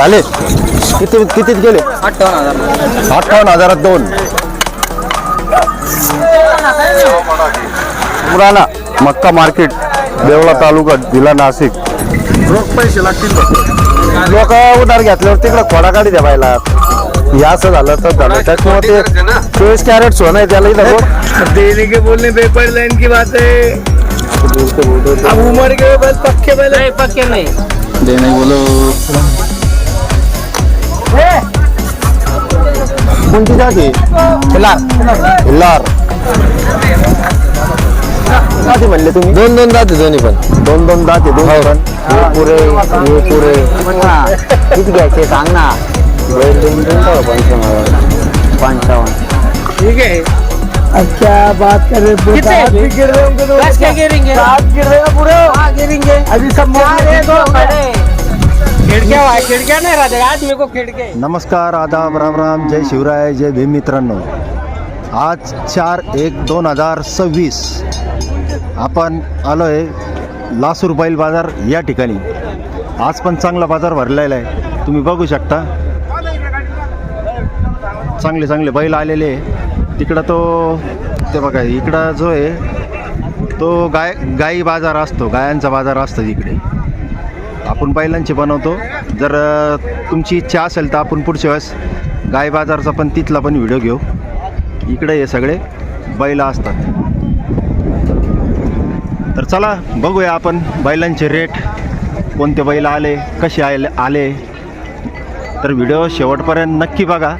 झाले? किती कितीत गेले? अठ्ठावन्न हजारात दोन. उमराना मक्का मार्केट देवळा तालुका जिल्हा नाशिक. रोख पैसे लागतील लोक उधार घेतल्यावर तिकडे खोडा काढी द्या बायला हे असं झालं तर झालं. त्याच्यामुळे ते चोवीस कॅरेट सोनं आहे त्याला इथं देने के बोलने पेपर लाइन की बात है अब उम्र के बस पक्के पहले नहीं पक्के नहीं. देणे बोलो. कोणती जाती? जाती म्हणले तुम्ही? दोन दोन जाते दोन्ही पण. दोन दोन जाते दोन पण. हे पुरे हे पुरे. किती घ्यायचे सांग ना. बैल दोन दोन का पंचावन्न पंचावन्न. ठीक है अब क्या बात कर रहे कितने गिर रहे होंगे तो बस क्या गिरेंगे सात गिर रहे हैं पूरे हाँ गिरेंगे अभी सब खिडक्या वा- खिडक्या नाही राहते आज मी को खिड़के. नमस्कार आदाब राम राम जय शिवराय जय भीम मित्रांनो. आज चार एक दोन हजार सव्वीस. आपण आलो आहे लासूर बैल बाजार या ठिकाणी. आज पण चांगला बाजार भरलेला आहे. तुम्ही बघू शकता. चांगले चांगले बैल आलेले आहे. तिकडं तो ते बघा इकडं जो आहे तो गाय गाई बाजार असतो गायांचा बाजार असतो इकडे. आपण बैलांचे बनवतो. जर तुमची इच्छा असेल तर आपण पुढच्या वेळेस गाय बाजारचा पण तिथला पण व्हिडिओ घेऊ. इकडे हे सगळे बैल असतात. तर चला बघूया आपण बैलांचे रेट. कोणते बैल आले कसे आले आले. तर व्हिडिओ शेवटपर्यंत नक्की बघा.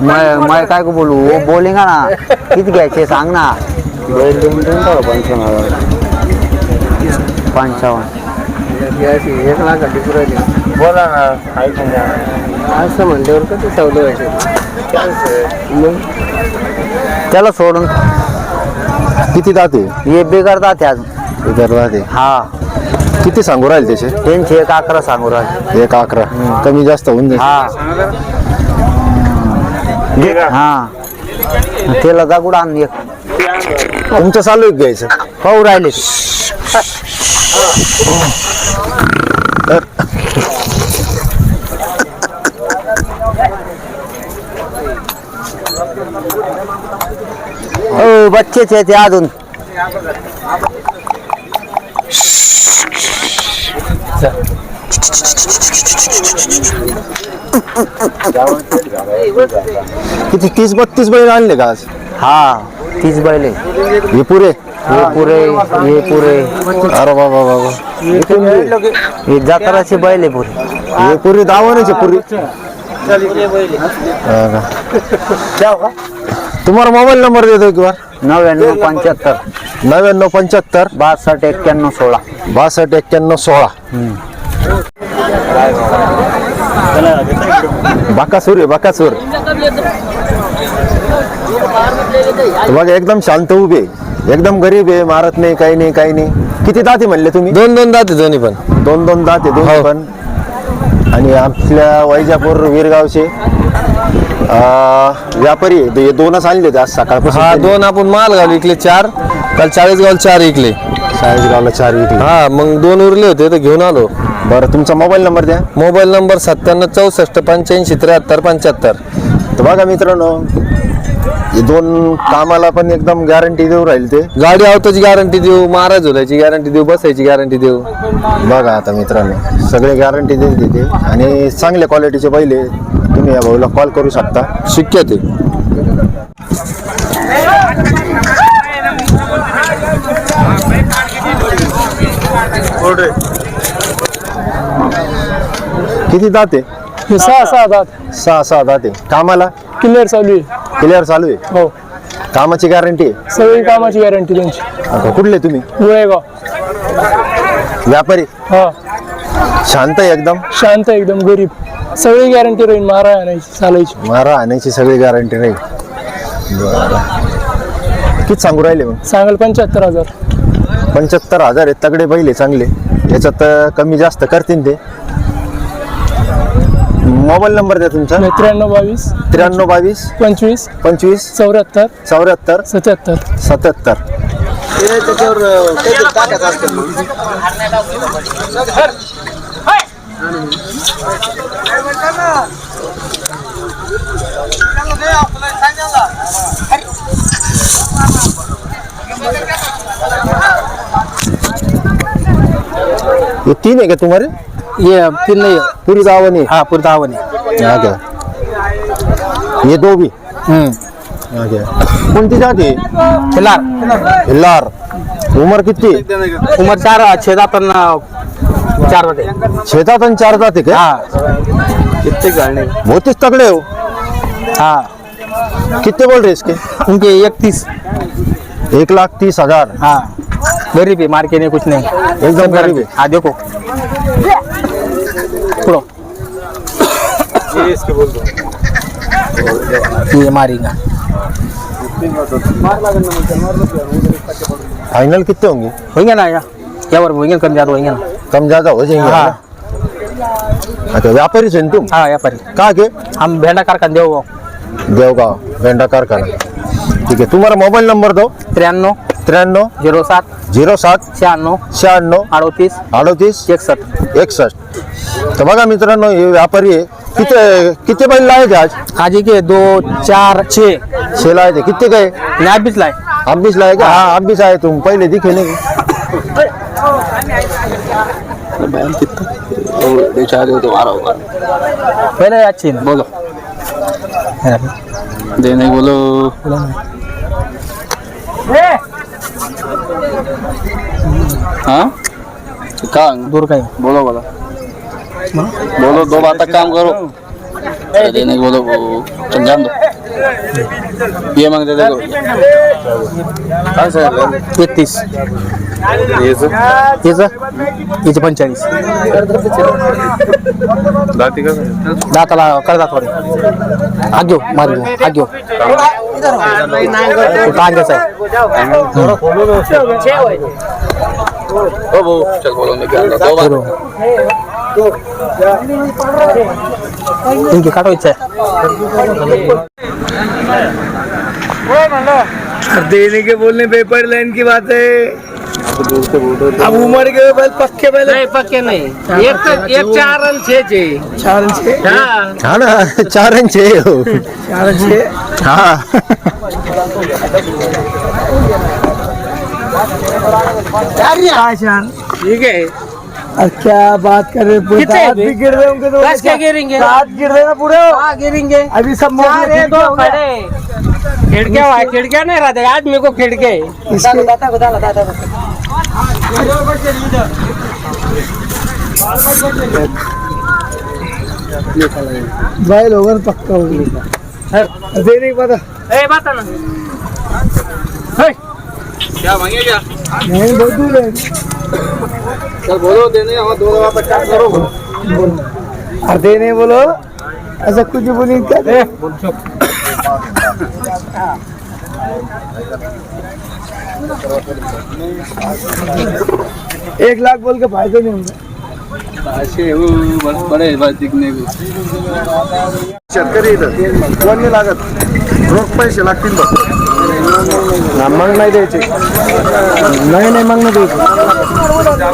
मैं मैं काय को बोलू? वो बोलेगा ना. किती घ्यायचे सांग ना. पंचावन्न. एक लाख बोला ना ऐकून घ्या असं म्हणल्यावर कसं सवलं व्हायचं? त्याला सोडून किती जाते हे बिघडतात त्यात इतर जाते हा. किती सांगू राहील त्याचे? त्यांचे एक अकरा सांगू राहिले. एक अकरा. कमी जास्त होऊन जाईल. हा. हा. त्याला दगड आण एक. तुमचं चालू आहे घ्यायचं? पाहू राहिले. ओ बच्चेच आहे ते अजून. किती तीस बत्तीस बैल आणले का आज? हा तीच बैले हे पुरे. हे पुरे हे पुरे. अरे बाबा बाबा हे जत्राचे बैले पुरे. हे पुरी दावणीचे पुरी. तुम्हाला मोबाईल नंबर देतो किंवा नव्याण्णव पंच्याहत्तर. नव्याण्णव पंच्याहत्तर. बासष्ट एक्क्याण्णव सोळा. बासष्ट एक्क्याण्णव सोळा. बाकासूर आहे बाकासूर. बघा एकदम शांत उभे एकदम गरीब आहे मारत नाही काही नाही काही नाही. किती दाते म्हणले तुम्ही? दोन दोन जाते दोन्ही पण. दोन दोन दाते दोन हो. पण. आणि आपल्या वैजापूर वीरगावचे अं, व्यापारी आहे. हे दोनच आणले होते आज सकाळपासून हा. दोन आपण मालगाव विकले चार. काल चाळीसगाव चार विकले चाळीसगावला चार विकले. हा मग दोन उरले होते तर घेऊन आलो. बरं तुमचा मोबाईल नंबर द्या. मोबाईल नंबर सत्त्याण्णव चौसष्ट पंच्याऐंशी त्र्याहत्तर पंच्याहत्तर. तर बघा मित्रांनो हे दोन कामाला पण एकदम गॅरंटी देऊ राहील ते. गाडी आवताची गॅरंटी देऊ महाराज होल्याची गॅरंटी देऊ बसायची गॅरंटी देऊ. बघा आता मित्रांनो सगळे गॅरंटी देईल तिथे. आणि चांगल्या क्वालिटीचे पहिले तुम्ही या भाऊला कॉल करू शकता. शिक्य ते. किती दाते सहा सहा दात. सहा सहा दाते कामाला? क्लिअर चालू आहे. क्लिअर चालू आहे? हो. कामाची गॅरंटी सगळी कामाची गॅरंटी त्यांची. आता कुठले तुम्ही? गुळेगाव व्यापारी? हा. शांत आहे एकदम? शांत एकदम गरीब. सगळी गॅरंटी राहील मारा आणायची चालायची. मारा आणण्याची सगळी गॅरंटी राहील. बरं. किती सांगू राहिले मग? सांगाल पंच्याहत्तर हजार. पंच्याहत्तर हजार आहेत तगडे आहे चांगले. याच्यात अं, कमी जास्त करतील ते. मोबाईल नंबर द्या तुमचा. त्र्याण्णव बावीस. त्र्याण्णव बावीस. पंचवीस. पंचवीस. चौऱ्याहत्तर. चौऱ्याहत्तर. सत्याहत्तर. सत्याहत्तर. ये तीन है क्या तुम्हारे? ये तीन नहीं पूरी दावनी। हाँ पूरी दावण है हाँ क्या ये दो भी। हम्म। हाँ क्या कोणती जाती? खिलार हिल्लार उमर किती? उमर चार छः दात पण चार वाटे शेतात आणि चार जाते का? हाँ। किती गाणे? बहुतीच तगड़े हो। हाँ। कितने बोल रहे इसके? उनके इकतीस एक लाख तीस हज़ार। हाँ। गरीब है मार के नहीं कुछ नहीं। एकदम गरीब। है हाँ देखो। थोड़ो ये मारेगा फाइनल कितने होंगे होंगे ना या. क्या बार होंगे कम ज्यादा होंगे ना कम ज्यादा हो. जाएंगे हाँ? अच्छा व्यापारी से तुम हाँ या पर कहाँ के हम भेंडा कारखान देव देवगाव भेंडा कारखाना. ठीक है तुम्हारा मोबाईल नंबर दो. त्र्याण्णव त्र्याण्णव. झिरो सात. झिरो सात. शहाण्णव. शहाण्णव. अडोतीस. अडोतीस. एकसष्ट. एकसष्ट. तर बघा मित्रांनो हे व्यापारी आहे. किती किती बैल लावायचे आज? आज के दो चार छः. छे लावायचे किती काय? नया बीस लाए लाए का? हाँ. अब्बीस आए तुम. पहले दिखे नहीं. पहले अच्छी ना बोलो. देने बोलो. हाँ? का दूर का बोलो बोलो. बोलो दो बात काम करो. देने बोलो जान दो. ये मांग दे देखो हाँ सर ये सर याचं? याचे? पंचेचाळीस. दाती का? दाताला करतात थोडे. हात घेऊ मारी घेऊ टांग्याचा आहे ओ वो चल बोलो निकाल दो बात तुमची काटो इच्छा आहे. देने के बोलने पेपर लाइन की बात है। अब उम्र के बैल पक्के बैल नहीं पक्के नहीं। एक तो एक चार रन छे छे चार रन छे? हाँ। हाँ ना चार रन छे। हो चार रन छे? हाँ। ठीक है। अब क्या बात कर रहे पूरे दांत भी गिर रहे होंगे तो बस क्या गिरेंगे? दांत गिर रहे ना पूरे? गिरेंगे। अभी सब चार है दो खड़े। खिड़कियाँ हुआ खिड़कियाँ नहीं रहते। आज मेरे को खिड़के। बैल ओवर पक्का हो गया। देने के बाद ए बता ना। क्या मांगे क्या? नहीं बहुत दूर है चल बोलो देने और दो तक काम करो। और देने बोलो ऐसा कुछ बोली क्या? दे एक लाख बोल के फायदे नहीं होंगे। ऐसे वो बस बड़े बात दिखने को। शेतकरी इथं कोण नाही लागत रोख पैसे लागतील बघ ना, मग नाही द्यायचे. नाही नाही मग नाही द्यायचे.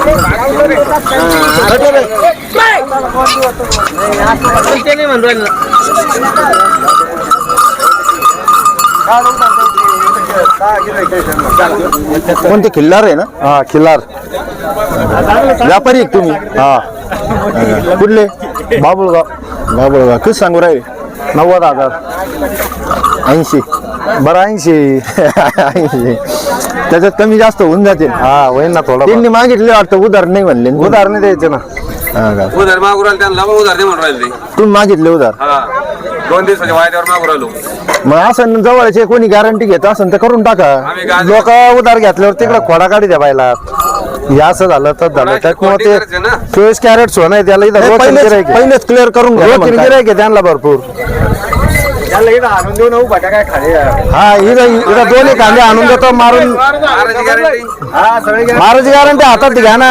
कोणते खिल्लार आहे ना? हा खिल्लार. व्यापारी तुम्ही? हा. कुठले? बाबुळगाव. बाबुळगाव. किती सांगू राहिले? नव्वद हजार. ऐंशी. बरं ऐंशी. ऐंशी. त्याच्यात कमी जास्त होऊन जाते. हा होईल ना थोडं त्यांनी मागितले वाटतं उधार नाही म्हणले. उधार नाही द्यायचे ना. हा का? उधार मागू राहिले त्यांना मग उधार नाही म्हणून राहिले. ते. तुम्ही मागितले उधार? हा. दोन दिवसाच्या वायद्यावर मागू राहिलो मग असं जवळचे कोणी गॅरंटी घेत असेल तर करून टाका. लोक उधार घेतल्यावर तिकडे खोडा काढी द्या बायला. हे असं झालं तर झालं. कोणाची त्याच्यामुळे खोटी ते गरज आहे ना. चोवीस कॅरेट सोनं आहे त्याला इथं पहिलेच पहिलेच क्लिअर करून घ्या आहे त्यांना भरपूर. हा इथं इथं दोन्ही कांदे आणून देतो मारून मारायची गॅरंटी हातात घ्या ना.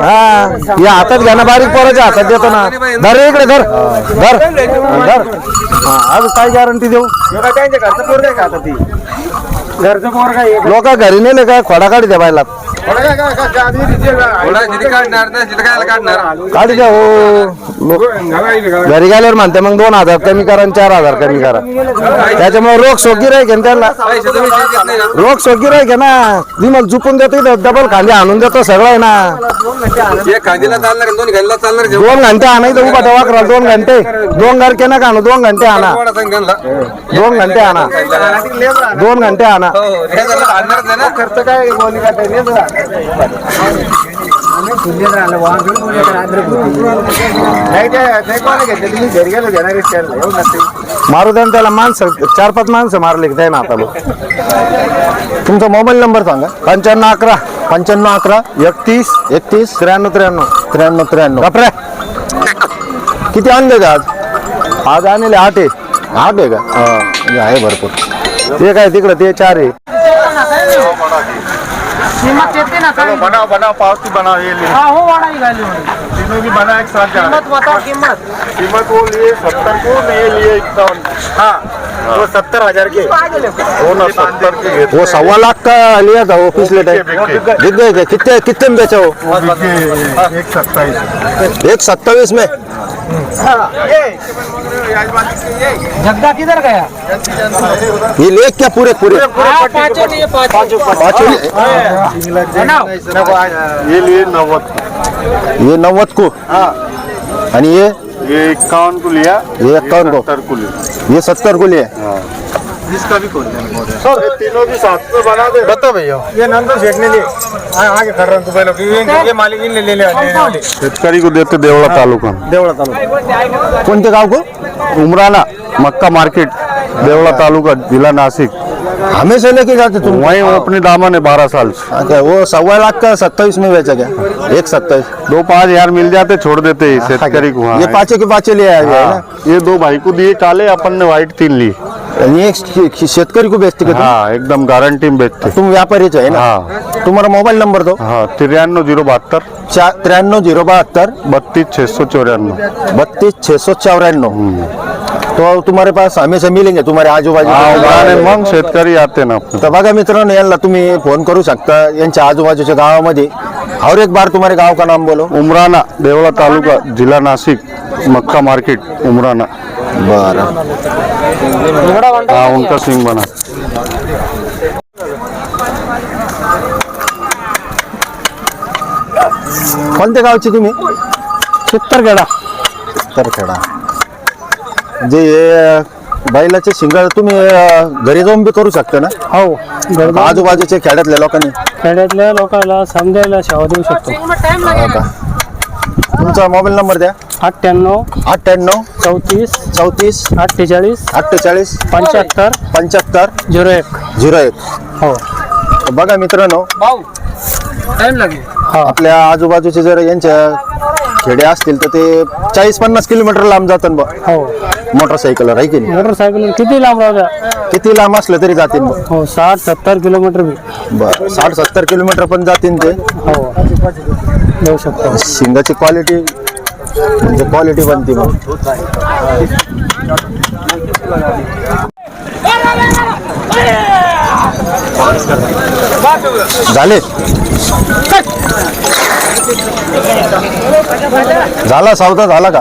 हा या हातात घ्या ना बारीक पोराच्या हातात देतो ना. धर रे इकडे धर. धर धर. हा आज काय गॅरंटी देऊ? घरचं लोक घरी नेले काय खोडा काढी द्या बायला. थोडा जिथे काढणार नाही जिथे काय काढणार? काढी द्या हो. लोक घरी गेल्यावर म्हणते मग दोन हजार कमी करा आणि चार हजार कमी करा. त्याच्यामुळे रोग सोगी नाही ना? रोग सोगी राहील ना? मी मग झुकून देतो इथं डबल खांदे आणून देतो सगळं आहे ना. एक खांदीला चालणार आणि दोन घालीला चालणार दोन घंटे आणायचं उभा ठेवा करा दोन घंटे. दोन घरके नका आणू दोन घंटे आणा. दोन घंटे आणा. दोन घंटे आणा. हो ना खर्च काय मारू द्या त्याला माणसं चार पाच माणसं मारले की ना आता तुमचा मोबाईल नंबर सांगा. पंच्याण्णव अकरा पंच्याण्णव अकरा एकतीस एकतीस. त्र्याण्णव त्र्याण्णव. त्र्याण्णव त्र्याण्णव. बापरे. किती आणले का आज? आज आणले आठ आहे. आठ आहे का? हा म्हणजे आहे भरपूर. ते काय तिकडं ते चार आहे. बनाव बनाव पावती बनाव ये ले. हाँ हो वाड़ा ही गाली हो तीनों भी बना एक साथ जा. कीमत बताओ कीमत कीमत वो लिए सत्तर को नहीं लिए इक्यावन हाँ वो सत्तर हज़ार के. वो ना सत्तर के घेतले. वो सव्वा लाख का लिया था वो पिछले टाइम बिक गए थे कितने कितने में बेचा वो? एक सत्ताईस. एक सत्तावीस में? जगदा किधर गया? ये लेख क्या पूरे पूरे? पाँचों ये लिए नव्वद ये नव्वद को? ये? ये इक्यावन को लिया। ये इक्यावन को। सत्तर को लिया। ये सत्तर को लिए इसका भी खोल सर तीनों भी साथ में बना दे। बता भैया। ये नंदन शेख ने लिए। हाँ आगे कर रहा हूँ पहले ये मालिक ने ले ले वाले शेतकरी को देते देवड़ा तालुका। देवळा तालुका। कोणते गाव को? उमराना मक्का मार्केट देवड़ा तालुका जिला नासिक हमेशा लेके जाते तुम? वहीं वो अपने दामन है बारह साल से। अच्छा वो सवा लाख का सत्ताईस में बेचा गया एक सत्ताईस। दो पाँच हज़ार मिल जाते छोड़ देते ही शेतकरी को हाँ। ये पाचे के पाचे ले हैं ना? हाँ, ये दो भाई को दिए काले अपन ने व्हाइट तीन ली आणि एक शे- शेतकरी को बेचते का? हाँ एकदम गारंटी में बेचते तुम व्यापारीच आहे ना? हाँ. तुम्हारा मोबाइल नंबर दो. हाँ तिरानवे जीरो बहत्तर. चार त्र्याण्णव झिरो बहत्तर. बत्तीस छः सौ चौरानवे बत्तीस छः सौ चौरानवे तो तुम्हारे पास हमेशा मिलेंगे तुम्हारे आजूबाजू मग शेतकरी आते ना. तर बघा मित्रांनो यांना तुम्ही फोन करू शकता. यांच्या आजूबाजूच्या गावामध्ये और एक बार तुम्हारे गाव का नाम बोलो. उमराना देवड़ा तालुका जिला नासिक मक्का मार्केट उमराना. बरं. हाँ उनका सिंह बना. कोणत्या गावचे तुम्ही? चित्तरगढ़ा तरखेडा जे हे बैलाचे शिंगळ तुम्ही अं, घरी जाऊन बी करू शकता ना? हो आजूबाजूच्या खेड्यातल्या लोकांनी? खेड्यातल्या लोकांना समजायला सेवा देऊ शकतो. हो का? तुमचा मोबाईल नंबर द्या. अठ्ठ्याण्णव अठ्ठ्याण्णव चौतीस चौतीस अठ्ठेचाळीस अठ्ठेचाळीस पंच्याहत्तर पंच्याहत्तर झिरो एक. झिरो एक. हो. बघा मित्रांनो भाऊ टाइम लागेल. आपल्या आजूबाजूचे जर यांच्या खेडे असतील तर ते चाळीस पन्नास किलोमीटर लांब जातात बा. हो. मोटरसायकलवर आहे की नाही? मोटरसायकल किती लांब राहू द्या? किती लांब असलं तरी जातील. बा हो साठ सत्तर किलोमीटर बी. बरं साठ सत्तर किलोमीटर पण जातील ते. हो. देऊ शकतो. शिंगाची क्वालिटी म्हणजे क्वालिटी बनते मग. झाले. झाला सौदा झाला का?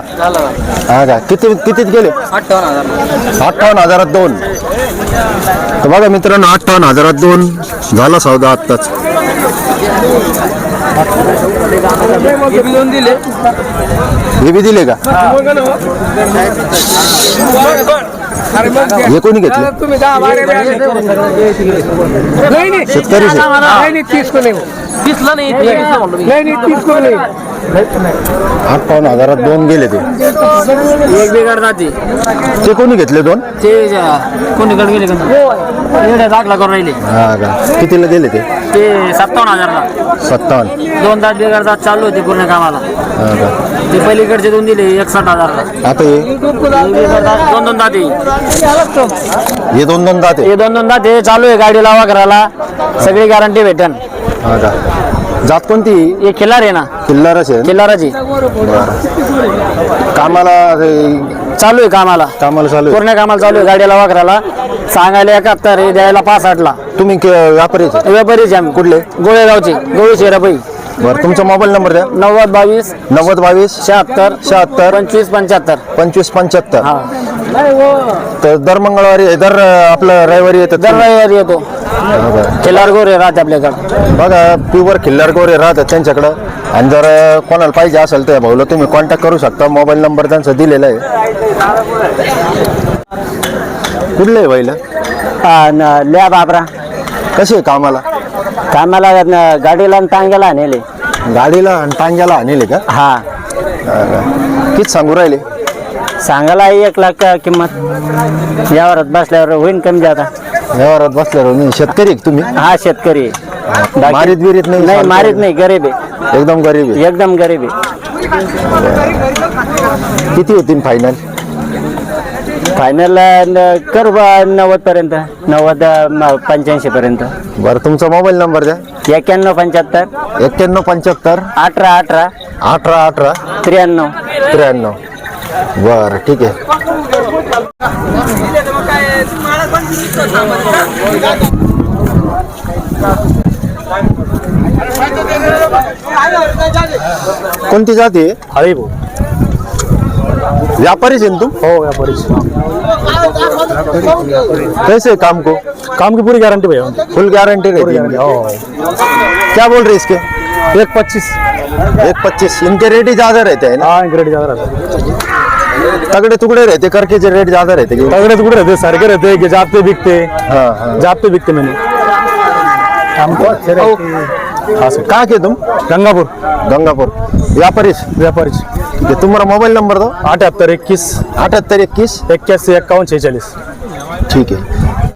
हा का? किती कितीत गेले? अठ्ठावन्न हजारात दोन. तर बघा मित्रांनो अठ्ठावन्न हजारात दोन. झाला सौदा आत्ताच. हे बी दिले का? हे कोणी घेतले? शेतकरी अठ्ठावन्न हजारात दोन गेले ते. एक बिघड जाते. ते कोणी घेतले दोन? ते कोणीकडे गेले का दाखला करून राहिले. हा का? कितीला गेले ते? ते सत्तावन्न हजारला. सत्तावन्न. दोन तास बिघड जात चालू होते पूर्ण कामाला. हा का? ते पलीकडचे दोन दिले एकसठ हजारला. आता हे? बिघड जात दोन दोन दाते हे. दोन दोन दाते हे? दोन दोन दाते चालू आहे गाडी लावा करायला सगळी गॅरंटी भेटन. हा का? जात कोणती? हे खिल्लार आहे ना. किल्लारच आहे खिल्लाराची. कामाला हे चालू आहे कामाला. कामाला चालू आहे. पूर्ण कामाला चालू आहे गाडी लावा करायला सांगायला एकाहत्तर हे द्यायला पासष्टला तुम्ही के- व्यापारीच? आहे? व्यापारीचे आम्ही. कुठले? गोळेगावचे. गोळी शेराबाई बरं तुमचा मोबाईल नंबर द्या. नव्वद बावीस नव्वद बावीस. शहात्तर शहात्तर. पंचवीस पंच्याहत्तर. पंचवीस पंच्याहत्तर. हा. तर दर मंगळवारी दर आपलं रविवारी येतात दर रविवारी येतो. खिल्लार गोरे राहते आपल्याकडे बघा प्युअर खिल्लार गोरे राहतात त्यांच्याकडं. आणि जर कोणाला पाहिजे असेल तर भाऊला तुम्ही कॉन्टॅक्ट करू शकता. मोबाईल नंबर त्यांचा दिलेला आहे. कुठले आहे बैल? लिया बाबरा. कसे आहे कामाला? कामाला गाडीला आणि टांग्याला नेले गाडीला आणि टांग्याला आणले का? हा. किती सांगू राहिले? सांगायला एक लाख किंमत. यावरात बसल्यावर होईन कमी जाता व्यवहारात बसल्यावर मी शेतकरी आहे का तुम्ही? हा शेतकरी बाकी- मारीत बिरीत नाही नाही चालतं. मारीत नाही गरीब आहे. एकदम गरीब आहे. एकदम गरीब आहे. किती होतील फायनल फायनल करू बा नव्वद पर्यंत नव्वद पंच्याऐंशी पर्यंत. बरं तुमचा मोबाईल नंबर द्या. एक्क्याण्णव पंच्याहत्तर. एक्क्याण्णव पंच्याहत्तर. अठरा अठरा. अठरा अठरा. त्र्याण्णव. त्र्याण्णव. बरं ठीक आहे. कोणती जाती? हरी भाऊ व्यापारीच आहे ना तू हो व्यापारी कैसे काम को? काम की पूरी गारंटी भैया? फुल गारंटी रहती है हो क्या बोल रहे इसके? एक पच्चीस। एक पच्चीस। इनके रेट ही ज़्यादा रहते हैं ना? हाँ ग्रेड ज़्यादा रहता है। तगड़े टुकड़े रहते करके जो रेट ज़्यादा रहते क्यों? तगड़े टुकड़े रहते सरके रहते कि जापते बिकते। हाँ हाँ। जापते बिकते मैंने। हमको अच्छे रहते। हाँ सर कहाँ के तुम? गंगापुर. गंगापुर. व्यापारी व्यापारी ठीक है तुम्हारा मोबाइल नंबर दो. अठहत्तर इक्कीस अठहत्तर इक्कीस इक्यासी इक्यावन छः ठीक है